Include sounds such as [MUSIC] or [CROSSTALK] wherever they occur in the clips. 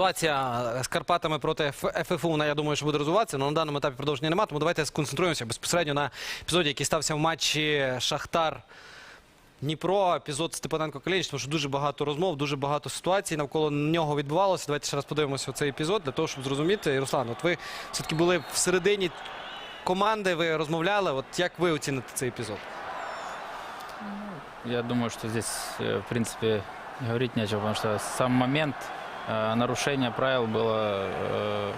Ситуація з Карпатами проти ФФУ, вона, я думаю, що буде розвиватися, але на даному етапі продовження немає. Тому давайте сконцентруємося безпосередньо на епізоді, який стався в матчі Шахтар. Дніпро, епізод Степаненко Калініч, тому що дуже багато розмов, дуже багато ситуацій навколо нього відбувалося. Давайте ще раз подивимося цей епізод для того, щоб зрозуміти. Руслан, от ви все-таки були всередині команди, ви розмовляли. От як ви оціните цей епізод? Я думаю, что здесь, э, в принципе, говорить нечего, потому что сам момент э, нарушения правил было э,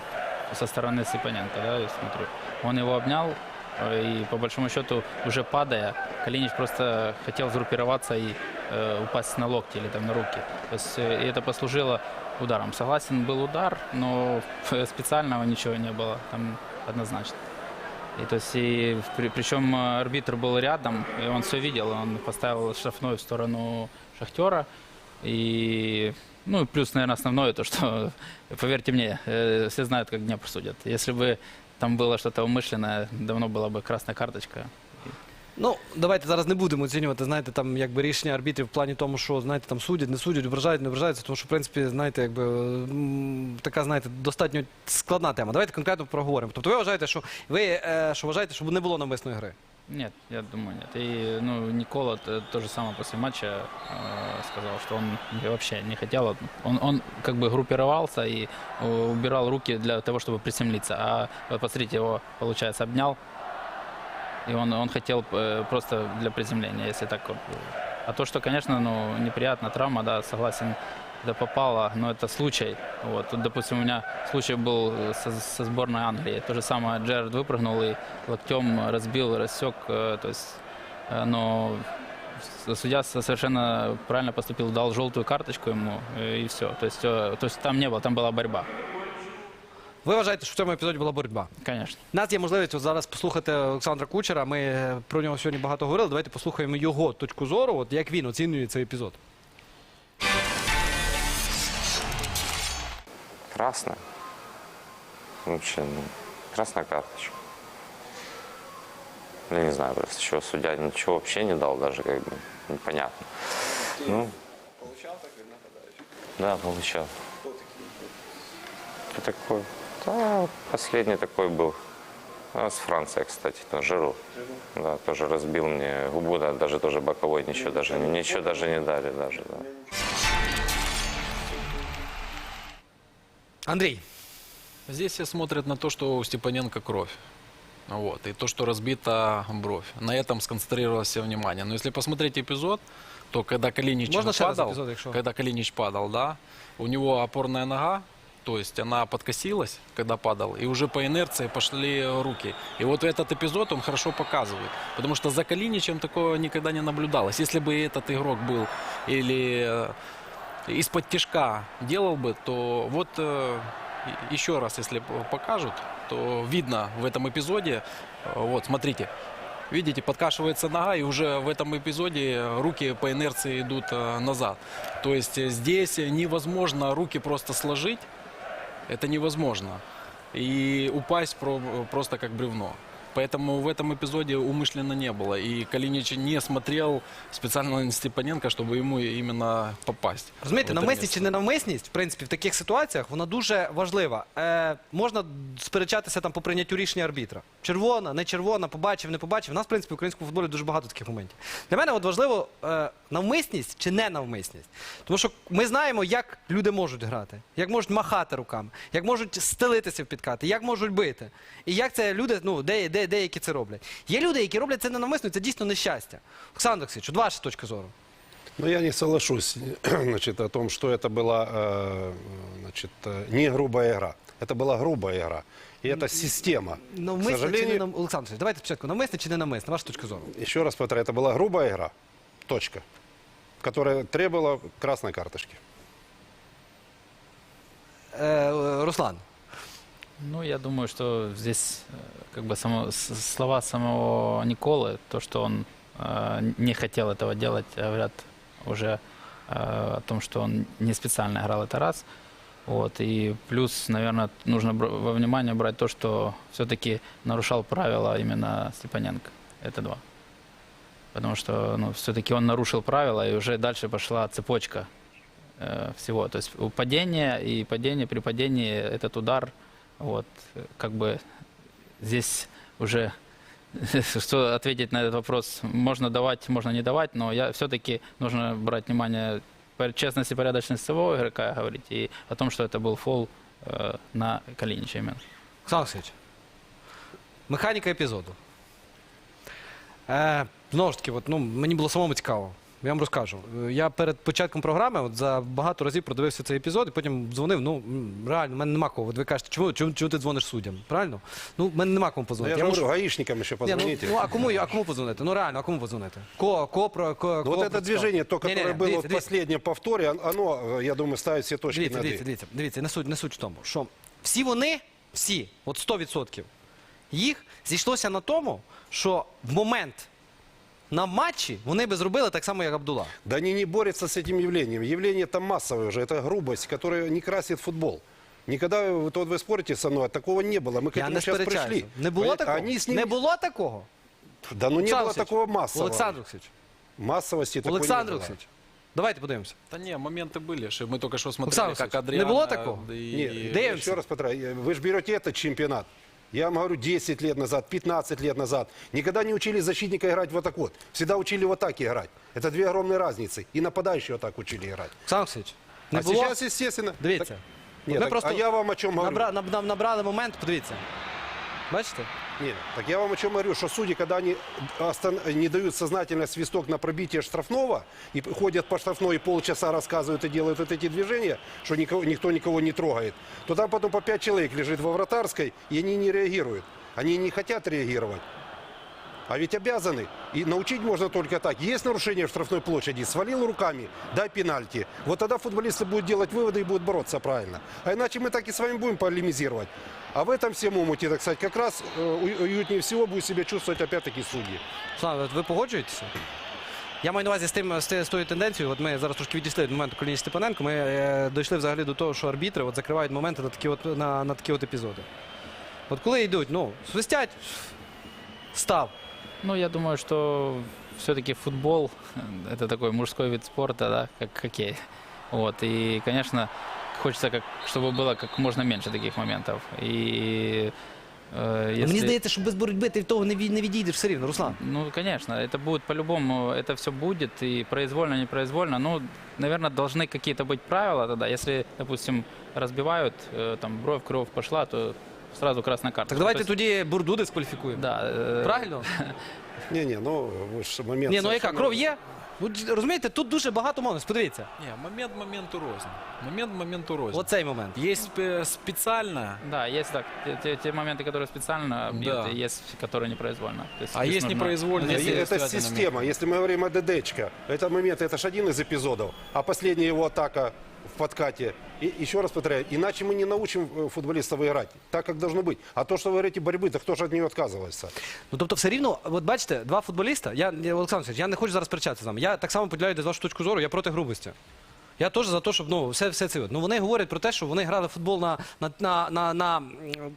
со стороны Сипаненко, да, я смотрю. Он его обнял, э, и по большому счету, уже падая, Калинич просто хотел сгруппироваться и э, упасть на локти или там на руки. То есть э, и это послужило ударом. Согласен, был удар, но [LAUGHS] специального ничего не было там однозначно. И то есть, и, при- причем арбитр был рядом, и он все видел, он поставил штрафной в сторону Шахтера. И, ну, и плюс, наверное, основное то, что, [LAUGHS] поверьте мне, э, все знают, как Днепр судят. Если бы там было что-то умышленное, давно была бы красная карточка. Ну, давайте зараз не будемо оцінювати, знаєте, там якби рішення арбітрів в плані тому, що знаєте, там судять, не судять, ображають, не ображаються, тому що, в принципі, знаєте, якби м, така, знаєте, достатньо складна тема. Давайте конкретно проговоримо. Тобто ви вважаєте, що ви е, що вважаєте, що не було навмисної гри? Нет, я думаю, нет. И, ну, Никола то, то же самое после матча э, сказал, что он вообще не хотел. Он, он как бы группировался и э, убирал руки для того, чтобы приземлиться. А вот посмотрите, его, получается, обнял. И он, он хотел э, просто для приземления, если так вот. А то, что, конечно, ну, неприятно, травма, да, согласен, да попала, но это случай. Вот. Тут, допустим, у меня случай был э, со, со сборной Англии. То же самое, Джерард выпрыгнул и локтем разбил, рассек. э, То есть, э, но с- судья со- совершенно правильно поступил, дал желтую карточку ему э, и все. То есть, э, то есть там не было, там была борьба, Ви вважаєте, що в цьому епізоді була боротьба? конечно. У нас є можливість от зараз послухати Олександра Кучера. Ми е, про нього сьогодні багато говорили. Давайте послухаємо його точку зору, от як він оцінює цей епізод. Красная. Вообще, ну, красная карточка. Я не знаю просто, чего судья ничего вообще не дал, даже как бы непонятно. Ну, Получал так від нападаючий? да, получал. Кто такой? Да, последний такой был. А, с Франции, кстати, то Жиру. Да, тоже разбил мне губу, да, даже тоже боковой, ничего даже, ничего даже не дали даже, да. Андрій, Здесь все смотрят на то, что у Степаненко кровь. Вот, и то, что разбита бровь. На этом сконцентрировалось все внимание. Но если посмотреть эпизод, то когда Калинич Можно ще раз падал, эпизод, якщо? когда Калинич падал, да, у него опорная нога, то есть она подкосилась, когда падал, и уже по инерции пошли руки. И вот этот эпизод он хорошо показывает. Потому что за Калиничем такого никогда не наблюдалось. Если бы этот игрок был или э, из-под тяжка делал бы, то вот э, и- еще раз, если п- покажут, то видно в этом эпизоде, э, вот смотрите, видите, подкашивается нога, и уже в этом эпизоде руки по инерции идут э, назад. То есть э, здесь невозможно руки просто сложить, это невозможно, и упасть про- просто как бревно. Поэтому в этом эпизоде умышленно не было. И Калинич не смотрел специально на Степаненко, чтобы ему именно попасть. розумієте, в это навмисність место. чи ненавмисність, в принципі, в таких ситуаціях вона дуже важлива. Е, можна сперечатися там по прийняттю рішення арбітра. Червона, не червона, побачив, не побачив. У нас, в принципі, в українському футболі дуже багато таких моментів. Для мене от важливо е, навмисність чи ненавмисність. Тому що ми знаємо, як люди можуть грати, як можуть махати руками, як можуть стелитися в підкати, як можуть бити. І як це люди, ну, де, де, деякі це роблять. Є люди, які роблять це ненавмисно, і це дійсно нещастя. Олександр Олексійович, от ваша точка зору. Но я не соглашусь [CLEARS THROAT] значит, о том, что это была э, значит, э, не грубая игра. Это была грубая игра. И это система. К Навмисно чи не сожалению, нам... Олександр, Олексійович, давайте спочатку навмисно чи не навмисно, ваша точка зору. еще раз повторяю, это была грубая игра. Точка. Которая требовала красной карточки. Е, Руслан. Ну, я думаю, что здесь э, как бы само, с- слова самого Николы, то, что он э, не хотел этого делать, говорят уже э, о том, что он не специально играл, это раз. Вот, и плюс, наверное, нужно бр- во внимание брать то, что все-таки нарушал правила именно Степаненко. Это два. Потому что ну, все-таки он нарушил правила, и уже дальше пошла цепочка э, всего. То есть у падения и падение при падении этот удар, вот, э, как бы здесь уже [LAUGHS] что ответить на этот вопрос можно давать, можно не давать, но я все-таки нужно брать внимание пор- честность и порядочность самого игрока говорить и о том, что это был фол э, на Калинича именно. Олександр Олексійович, механіка епізоду. Е, знову ж таки, от, ну, мені було самому цікаво. Я вам розкажу. Е, Я перед початком програми от, за багато разів продивився цей епізод і потім дзвонив. Ну, м, реально, в мене нема кого. От ви кажете, чому, чому, чому ти дзвониш суддям? Правильно? Ну, в мене нема кому Ну, позвонити. я же можу- говорю, гаишникам еще Ні, ну, позвоните. ну, а кому, а кому позвонити? Ну реально, а кому позвонити? Ко, ко, про, ко, Ну, вот ко это про- движение, то, Ні-ні, которое было дивіться, в дивіться. последнем повторе, он- оно, э, я думаю, ставит все точки Дивіться, над «и». дивіться, дивіться, дивіться, не суть, не суть в тому, що всі вони, всі, от 100%, їх зійшлося на тому, що в момент на матчі вони би зробили так само, як Абдула. Да они не борются с этим явлением. Явление там массовое уже, это грубость, которая не красит футбол. Никогда, вот, вот вы спорите со мной, такого не было. Мы к Я этому не сейчас сперечаюся. пришли. Не було Понимаете? такого? Они с ним... Не було такого? Да ну не Олександр было Олексійович, такого массового. Олександр Олексійович, Массовости такой Олександр не было. Олексійович, давайте подивимося. Да не, моменты были. что Мы только что смотрели, Александр как Алексеевич, Адриан... не было такого? Не, Да я- я еще раз повторяю, вы же берете этот чемпионат. Я вам говорю, 10 лет назад, 15 лет назад. Никогда не учили защитника играть вот так вот. Всегда учили вот так играть. Это две огромные разницы. И нападающего так учили играть. Олександр Олексійович, не а було? сейчас, естественно... Дивіться. так- От Нет, ми так, просто а я вам о чем говорю? набра- наб- наб- набрали момент, подивіться. Бачите? Ні, так я вам о чем говорю, что судді, когда они остан- не дают сознательно свисток на пробитие штрафного и ходят по штрафной и полчаса рассказывают и делают вот эти движения, что никого, никто никого не трогает, то там потом по пять человек лежит во вратарской, и они не реагируют. Они не хотят реагировать. А ведь обязаны. И научить можно только так. Есть нарушение в штрафной площади, свалил руками, дай пенальти. Вот тогда футболисты будут делать выводы и будут бороться правильно. А иначе мы так и с вами будем полемизировать. А в этом всем умуте, так сказать, как раз э, у- уютнее всего будет себя чувствовать опять-таки судьи. Слава, ви погоджуєтеся? Я маю на увазі з тим з, тією- з тою тенденцією. От ми зараз трошки відійшли від моменту Коліні Степаненко. Ми е, дійшли взагалі до того, що арбітри от закривають моменти на такі от на, на такі от епізоди. От коли йдуть, ну, свистять, став. Ну, я думаю, что все-таки футбол – это такой мужской вид спорта, да, как хоккей. Вот, и, конечно, хочется, как, чтобы было как можно меньше таких моментов. И э, если... Мені здається, що без боротьби ти від того не, від- не відійдеш все рівно, Руслан. Ну, конечно, это будет по-любому, это все будет, и произвольно, непроизвольно. Ну, наверное, должны какие-то быть правила тогда. Если, допустим, разбивают, э, там, бровь, кровь пошла, то сразу красная карта. Так Ну, давайте то есть- тоді бурду дискваліфікуємо. Да. э, Правильно? [LAUGHS] Не-не, ну, вы ж момент... Ні, ну яка совершенно- кров є? Ну, розумієте, тут дуже багато моментів. Подивіться, Не, момент моменту рознь. Момент моменту рознь. оцей момент. Есть спе- специально, Да, есть так, те, те- те моменты, которые специально бьют, Да. и есть, которые непроизвольно. То есть а здесь есть нужно- непроизвольно. И есть это обязательно система. Если мы говорим о ДДчка, это момент, это же один из эпизодов. А последняя его атака в подкате. И еще раз повторяю, иначе мы не научим э, футболистов играть так, как должно быть. А то, что вы говорите борьбы, так кто же от нее отказывается? Ну тобто, все рівно, от бачите, два футболіста. Я, я Олександр Олексійович, я не хочу зараз сперечатися з вами. Я так само поділяю десь вашу точку зору, я проти грубості. Я теж за те, щоб ну все, все це. Ну вони говорять про те, що вони грали в футбол на, на, на, на, на м,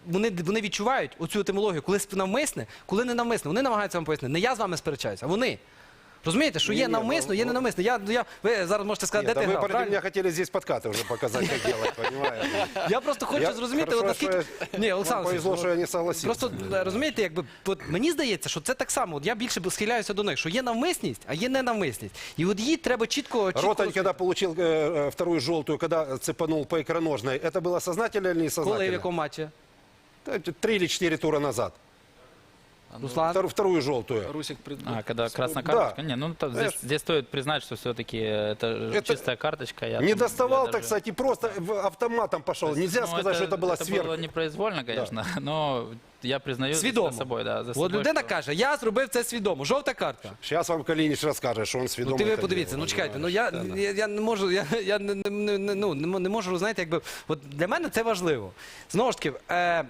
вони, вони відчувають оцю етимологію, коли сп- навмисне, коли не навмисне. Вони намагаються вам пояснити. Не я з вами сперечаюся, а вони. Розумієте, що є Ні-ні, навмисно, є ну, ненавмисно. Я, я, ви зараз можете сказати, Нет, де а ти вы грав, против правильно? меня хотели здесь подкаты уже показать, как делать, понимаете? Я просто хочу Я- зрозуміти, хорошо, от наскільки. що Ні, Вам Олександр, повезло, Олексійович, что я не согласился. Просто е, розумієте, якби от мені здається, що це так само. От я більше б схиляюся до них, що є навмисність, а є ненавмисність. І от її треба чітко чітко. Ротань, когда получил э, э, вторую желтую, когда цепанул по икроножной, это было сознательно или коли в несознательно? якому матчі? Да, Три или четыре тура назад. Руслан. Вторую, вторую желтую. Русик пред- А, когда красная Да. карточка? Не, ну то здесь, Знаешь, здесь стоит признать, что все-таки это, это чистая карточка. Я Не там- доставал, я так даже- сказать, и просто в- автоматом пошел. Нельзя Ну, сказать, что это было это сверху. было непроизвольно, конечно, [LAUGHS] но я признаю Свідомо. за собой, да, за От собой, людина что- каже, я зробив це свідомо. Жовта картка. Сейчас вам Калинич расскажет, что он Ну сведомо ти ви это подивіться, делал, ну чекайте, ну понимаешь? я, я, я не можу, я, я не, не, не, не- ну, не мо- не можу, знаєте, якби. От для мене це важливо. Знову ж таки, е,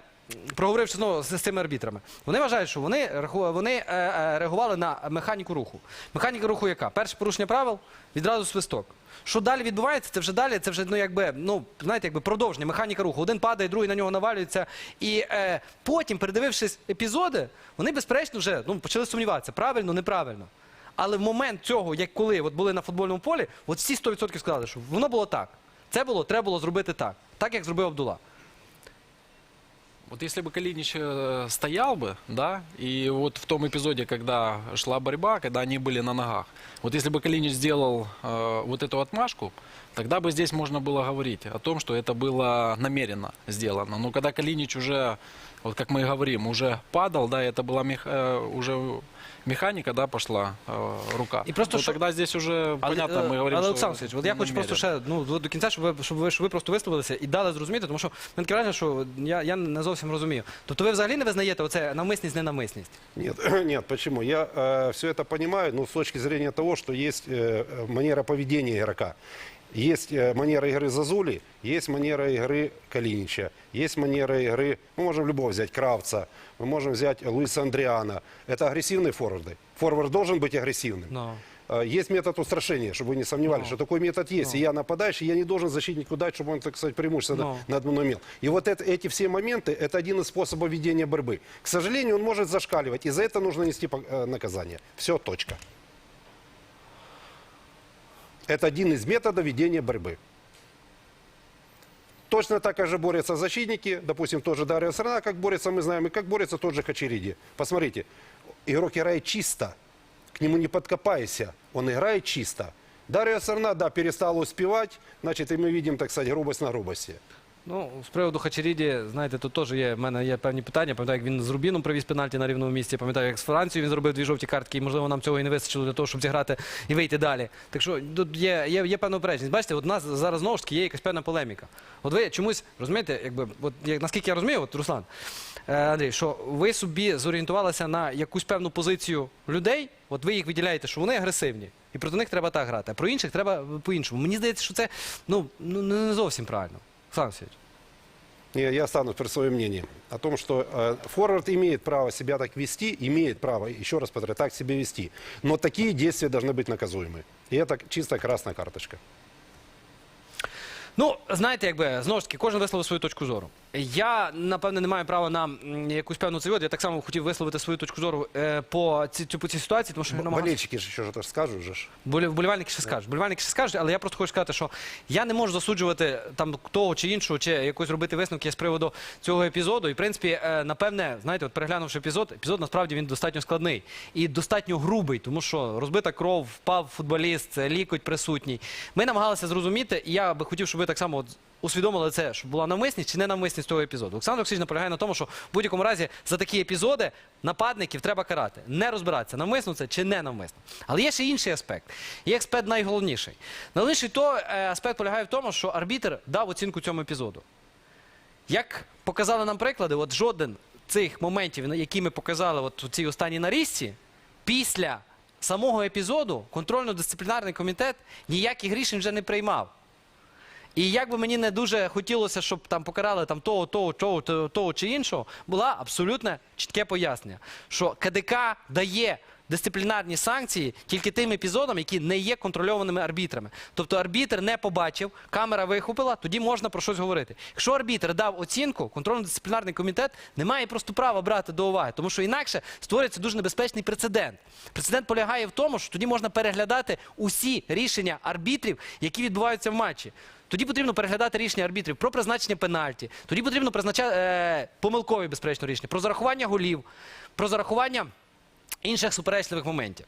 проговоривши знову з, цими арбітрами, вони вважають, що вони, вони е, е, реагували на механіку руху. Механіка руху яка? Перше порушення правил, відразу свисток. Що далі відбувається? Це вже далі, це вже ну якби ну знаєте, якби продовження механіка руху. Один падає, другий на нього навалюється. І е, потім, передивившись епізоди, вони безперечно вже ну почали сумніватися, правильно, неправильно. Але в момент цього, як коли от були на футбольному полі, от всі 100% сказали, що воно було так. Це було, треба було зробити так. Так, як зробив Абдула. Вот если бы Калинич э, стоял бы, да, и вот в том эпизоде, когда шла борьба, когда они были на ногах, вот если бы Калинич сделал э, вот эту отмашку, тогда бы здесь можно было говорить о том, что это было намеренно сделано. Но когда Калинич уже, вот как мы и говорим, уже падал, да, это была мех- э, уже механика, да, пошла э, рука, И просто то что- тогда здесь уже, понятно, е, мы говорим, але что Олександр Васильович, от я хочу намеренно. просто ще ну, до, до кінця, щоб ви, щоб, ви, щоб ви просто висловилися і дали зрозуміти, тому що в мене таке враження, що я, я не зовсім розумію. Тобто ви взагалі не визнаєте оце навмисність, ненавмисність? Нет, [CLEARS THROAT] нет, почему? Я все это понимаю, но с точки зрения того, что есть э, э, манера поведения игрока. Есть э, манера игры Зазули, есть манера игры Калинича, есть манера игры, мы можем любого взять, Кравца, мы можем взять Луиса Андриана. Это агрессивные форварды. Форвард должен быть агрессивным. Ну. Э, Есть метод устрашения, чтобы вы не сомневались, что такой метод есть. И я нападающий, я не должен защитнику дать, чтобы он, так сказать, преимущество Ну. над мной имел. И вот это, эти все моменты, это один из способов ведения борьбы. К сожалению, он может зашкаливать, и за это нужно нести пок- э, наказание. Все, точка. Это один из методов ведения борьбы. Точно так же борются защитники, допустим, тоже Дарья Сарна, как борется, мы знаем, и как борется тот же Хачериди. Посмотрите, игрок играет чисто, к нему не подкопайся, он играет чисто. Дарья Сарна, да, перестала успевать, значит, и мы видим, так сказать, грубость на грубости. Ну, з приводу Хачеріді, знаєте, тут теж є в мене є певні питання. Пам'ятаю, як він з Рубіном привіз пенальті на рівному місці. Пам'ятаю, як з Францією він зробив дві жовті картки, і можливо нам цього і не вистачило для того, щоб зіграти і вийти далі. Так що тут є, є, є певна оперечність. Бачите, от у нас зараз знову ж таки є якась певна полеміка. От ви чомусь розумієте, якби от як наскільки я розумію, от Руслан е, Андрій, що ви собі зорієнтувалися на якусь певну позицію людей, от ви їх виділяєте, що вони агресивні. І проти них треба так грати, а про інших треба по-іншому. Мені здається, що це ну, ну не зовсім правильно. Олександр Васильович. Не, я останусь при своем мнении о том, что э, форвард имеет право себя так вести, имеет право, еще раз повторяю, так себя вести. Но такие действия должны быть наказуемы. И это чисто красная карточка. Ну, знаєте, якби знову ж таки, кожен висловив свою точку зору. Я, напевне, не маю права на якусь певну цивіду. Я так само хотів висловити свою точку зору е, по, ці, цю- по цій ситуації, тому що я намагався- Болельщики же еще что-то скажут же. ж. Болі- Вболівальники ще скажуть. Вболівальники ще скажуть, але я просто хочу сказати, що я не можу засуджувати там того чи іншого, чи якось робити висновки з приводу цього епізоду. І в принципі, е, напевне, знаєте, от переглянувши епізод, епізод насправді він достатньо складний і достатньо грубий, тому що розбита кров, впав футболіст, лікоть присутній. Ми намагалися зрозуміти, і я би хотів, щоб ви так само от усвідомили це, що була навмисність чи не навмисність того епізоду. Олександр Олексійович наполягає на тому, що в будь-якому разі за такі епізоди нападників треба карати. Не розбиратися, навмисно це чи не навмисно. Але є ще інший аспект. Є аспект найголовніший. Найголовніший то е, аспект полягає в тому, що арбітр дав оцінку цьому епізоду. Як показали нам приклади, от жоден цих моментів, які ми показали от у цій останній нарізці, після самого епізоду контрольно-дисциплінарний комітет ніяких рішень вже не приймав. І як би мені не дуже хотілося, щоб там покарали там того, того, того, того, того чи іншого, була абсолютно чітке пояснення, що КДК дає дисциплінарні санкції тільки тим епізодам, які не є контрольованими арбітрами. Тобто арбітр не побачив, камера вихопила, тоді можна про щось говорити. Якщо арбітр дав оцінку, контрольно-дисциплінарний комітет не має просто права брати до уваги, тому що інакше створюється дуже небезпечний прецедент. Прецедент полягає в тому, що тоді можна переглядати усі рішення арбітрів, які відбуваються в матчі. Тоді потрібно переглядати рішення арбітрів про призначення пенальті. Тоді потрібно призначати е, помилкові, безперечно, рішення про зарахування голів, про зарахування інших суперечливих моментів.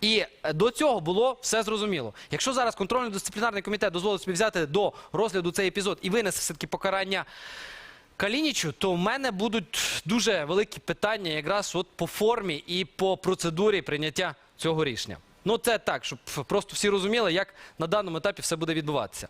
І е, до цього було все зрозуміло. Якщо зараз контрольно-дисциплінарний комітет дозволить собі взяти до розгляду цей епізод і винесе все-таки покарання Калінічу, то в мене будуть дуже великі питання якраз от по формі і по процедурі прийняття цього рішення. Ну це так, щоб просто всі розуміли, як на даному етапі все буде відбуватися.